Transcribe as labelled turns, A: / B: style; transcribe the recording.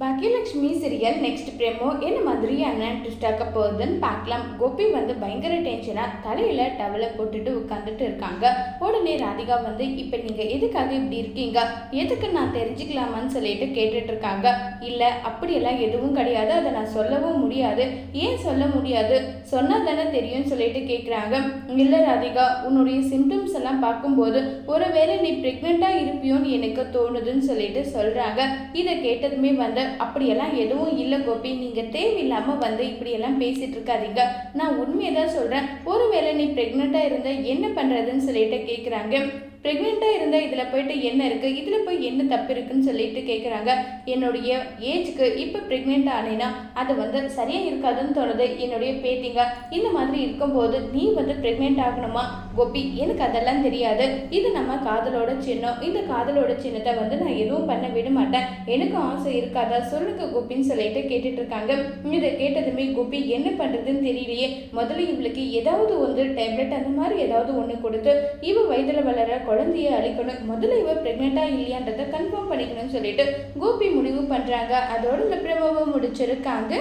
A: Baakiyalakshmi serial next பிரேமோ என்ன மாதிரியான twist ஆக்க போகுதுன்னு பார்க்கலாம். கோபி வந்து பயங்கர டென்ஷனாக தலையில் டவலை போட்டுட்டு உட்காந்துட்டு இருக்காங்க. உடனே ராதிகா வந்து இப்போ நீங்கள் எதுக்காக இப்படி இருக்கீங்க? எதுக்கு நான் தெரிஞ்சுக்கலாமான்னு சொல்லிட்டு கேட்டுட்டு இருக்காங்க. இல்லை அப்படியெல்லாம் எதுவும் கிடையாது. அதை சொல்லவும் முடியாது. ஏன் சொல்ல முடியாது? சொன்னால் தானே தெரியும்னு சொல்லிட்டு கேட்குறாங்க. இல்லை ராதிகா உன்னுடைய சிம்டம்ஸ் எல்லாம் பார்க்கும்போது ஒருவேளை நீ ப்ரெக்னெண்ட்டாக இருப்பியோன்னு எனக்கு தோணுதுன்னு சொல்லிட்டு சொல்கிறாங்க இதை கேட்டதுமே வந்து அப்படியெல்லாம் எதுவும் இல்லை கோபி. நீங்கள் தேவையில்லாமல் வந்து இப்படியெல்லாம் பேசிட்டு இருக்காதீங்க. நான் உண்மையை தான் சொல்கிறேன் ஒருவேளை நீ ப்ரெக்னெண்ட்டாக இருந்தால் என்ன பண்ணுறதுன்னு சொல்லிட்டு கேட்குறாங்க. ப்ரெக்னெண்ட்டாக இருந்தால் இதில் போயிட்டு என்ன இருக்குது இதில் போய் என்ன தப்பு இருக்குன்னு சொல்லிட்டு கேட்குறாங்க என்னுடைய ஏஜ்க்கு இப்போ ப்ரெக்னெண்ட் ஆனேன்னா அது வந்து சரியாக இருக்காதுன்னு தோணுது. என்னுடைய பேத்திங்க இந்த மாதிரி இருக்கும்போது நீ வந்து ப்ரெக்னென்ட் ஆகணுமா? கோபி எனக்கு அதெல்லாம் தெரியாது. இது நம்ம காதலோட சின்னம். இந்த காதலோட சின்னத்தை வந்து நான் எதுவும் பண்ண விட மாட்டேன். எனக்கும் ஆசை இருக்காதா? சொல்லுங்க கோபின்னு சொல்லிட்டு கேட்டுட்டு இருக்காங்க. இதை கேட்டதுமே கோபி என்ன பண்ணுறதுன்னு தெரியலையே. முதல்ல இவளுக்கு ஏதாவது வந்து டேப்லெட் அந்த மாதிரி ஏதாவது ஒன்று கொடுத்து இவ வயதில் வளர குழந்தைய அழிக்கணும். முதல்ல இவ ப்ரெக்னெண்ட்டாக இல்லையான்றதை கன்ஃபார்ம் பண்ணிக்கணும்னு சொல்லிட்டு கோபி முடிவு பண்ணுறாங்க அதோட இந்த பிரமவை முடிச்சிருக்காங்க